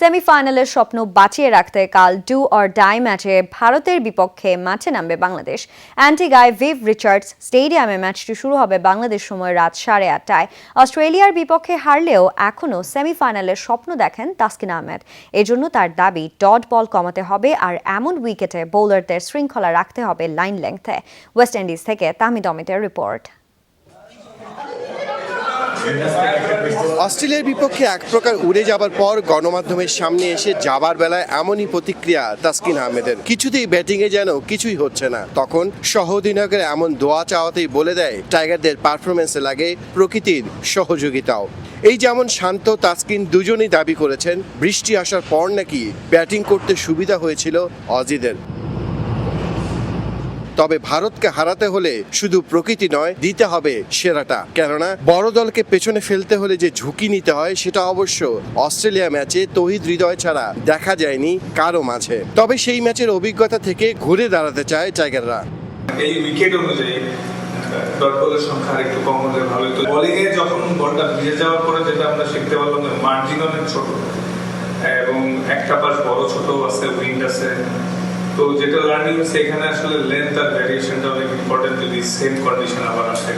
সেমিফাইনালের স্বপ্ন বাঁচিয়ে রাখতে কাল ডু অর ডাই ম্যাচে ভারতের বিপক্ষে মাঠে নামবে বাংলাদেশ। অ্যান্টিগায় ভিভ রিচার্ডস স্টেডিয়ামে ম্যাচটি শুরু হবে বাংলাদেশ সময় রাত সাড়ে আটটায়। অস্ট্রেলিয়ার বিপক্ষে হারলেও এখনও সেমিফাইনালের স্বপ্ন দেখেন তাসকিন আহমেদ। এজন্য তার দাবি, ডট বল কমাতে হবে আর এমন উইকেটে বোলারদের শৃঙ্খলা রাখতে হবে লাইন লেংথে। ওয়েস্ট ইন্ডিজ থেকে তামিদ অমিতের রিপোর্ট। অস্ট্রেলিয়ার বিপক্ষে এক প্রকার উড়ে যাবার পর গণমাধ্যমের সামনে এসে যাবার বেলায় এমনই প্রতিক্রিয়া তাসকিন আহমেদের। কিছুতেই ব্যাটিং এ যেন কিছুই হচ্ছে না। তখন সহ অধিনায়কের এমন দোয়া চাওয়াতেই বলে দেয়, টাইগারদের পারফরমেন্সে লাগে প্রকৃতির সহযোগিতাও। এই যেমন শান্ত তাসকিন দুজনেই দাবি করেছেন, বৃষ্টি আসার পর নাকি ব্যাটিং করতে সুবিধা হয়েছিল অজিদের। তবে ভারতকে হারাতে হলে শুধু প্রকৃতি নয়, দিতে হবে সেরাটা। কেননা, বড় দলকে পেছনে ফেলতে হলে যে ঝুঁকি নিতে হয়, সেটা অবশ্য অস্ট্রেলিয়া ম্যাচে তহিদ হৃদয় ছাড়া দেখা যায়নি কারও মাঝে। তবে সেই ম্যাচের অভিজ্ঞতা থেকে ঘুরে দাঁড়াতে চায় টাইগাররা। এই উইকেট অনুযায়ী ডট সংখ্যা একটু কম হলে ভালো হতো বোলিং এ যখন বলটা ভিজে যাওয়ার পরে যেটা আমরা শিখতে পারলাম মার্জিন অনেক ছোট। এবং একটা পাশ বড় ছোট আছে উইন্ড আছে। তো যেটা লার্নিং হচ্ছে, এখানে আসলে লেন্থ আর ভ্যারিয়েশনটা অনেক ইম্পর্টেন্ট যদি সেম কন্ডিশন আবার আসে।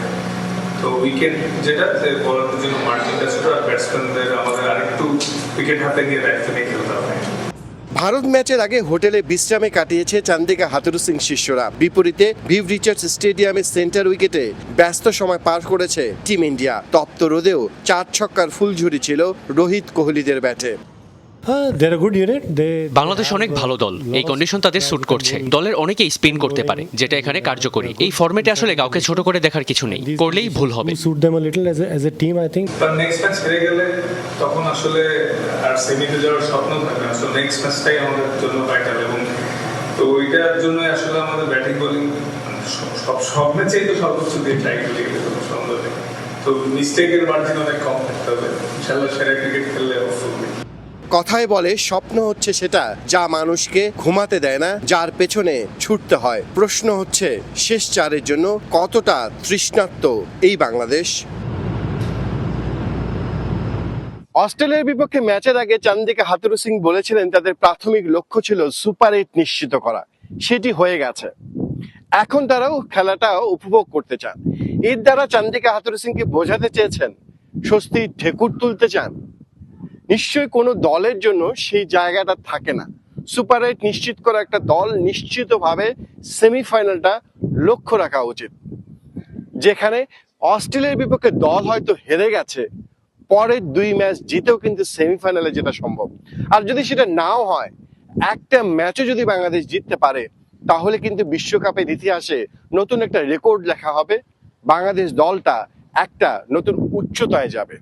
তো উইকেট যেটা, যে বলারদের জন্য আর ব্যাটসম্যানদের আমাদের আরেকটু উইকেট হাতে খেলতে হবে। ভারত ম্যাচের আগে হোটেলে বিশ্রামে কাটিয়েছে চান্দিকা হাতুরু সিং শিষ্যরা। বিপরীতে ভিভ রিচার্ডস স্টেডিয়ামের সেন্টার উইকেটে ব্যস্ত সময় পার করেছে টিম ইন্ডিয়া। তপ্ত রোদেও চার ছক্কার ফুলঝুরি ছিল রোহিত কোহলিদের ব্যাটে। Uh, a good বাংলাদেশ অনেক ভালো দল। এই কন্ডিশন তাদের স্যুট করছে। দলের অনেকেই স্পিন করতে পারে যেটা এখানে কার্যকরী। এই ফরম্যাটে আসলে কাউকে ছোট করে দেখার কিছু নেই। করলেই ভুল হবে। them a little as a, as a team. I think. তার নেক্সট ম্যাচ হেরে গেলে তখন আসলে আর সেমিতে যাওয়ার স্বপ্ন থাকবে না। আসলে নেক্সট ম্যাচটাই আমাদের জন্য ভাইটাল এবং তো ওইটার জন্য আসলে আমাদের ব্যাটিং বোলিং সব সব ম্যাচেই তো সর্বোচ্চ দিয়ে ট্রাই করি এটা কোনো সন্দেহ নেই। তো মিস্টেকের মার্জিন অনেক কম থাকতে হবে। ইনশাল্লাহ সেরা ক্রিকেট খেললে অবশ্যই কথায় বলে, স্বপ্ন হচ্ছে সেটা যা মানুষকে ঘুমাতে দেয় না, যার পেছনে ছুটতে হয়। প্রশ্ন হচ্ছে, শেষ চারের জন্য কতটা তৃষ্ণার্ত এই বাংলাদেশ? অস্ট্রেলিয়ার বিপক্ষে ম্যাচের আগে চান্দিকা হাতুরু সিং বলেছিলেন, তাদের প্রাথমিক লক্ষ্য ছিল সুপার এইট নিশ্চিত করা। সেটি হয়ে গেছে। এখন তারাও খেলাটা উপভোগ করতে চান। এর দ্বারা চান্দিকা হাতুরু সিংকে বোঝাতে চেয়েছেন, স্বস্তির ঠেকুর তুলতে চান। নিশ্চয়ই কোনো দলের জন্য সেই জায়গাটা থাকে না। সুপার এইট নিশ্চিত করা একটা দল নিশ্চিতভাবে সেমিফাইনালটা লক্ষ্য রাখা উচিত। যেখানে অস্ট্রেলিয়ার বিপক্ষে দল হয়তো হেরে গেছে, পরের দুই ম্যাচ জিতেও কিন্তু সেমিফাইনালে যেটা সম্ভব। আর যদি সেটা নাও হয়, একটা ম্যাচও যদি বাংলাদেশ জিততে পারে, তাহলে কিন্তু বিশ্বকাপের ইতিহাসে নতুন একটা রেকর্ড লেখা হবে। বাংলাদেশ দলটা একটা নতুন উচ্চতায় যাবে।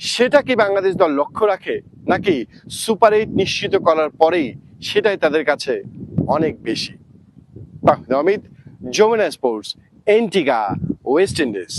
সেটা কি বাংলাদেশ দল লক্ষ্য রাখে, নাকি সুপার এইট নিশ্চিত করার পরেই সেটাই তাদের কাছে অনেক বেশি? অমিত জমিনা স্পোর্টস, এন্টিগা, ওয়েস্ট ইন্ডিজ।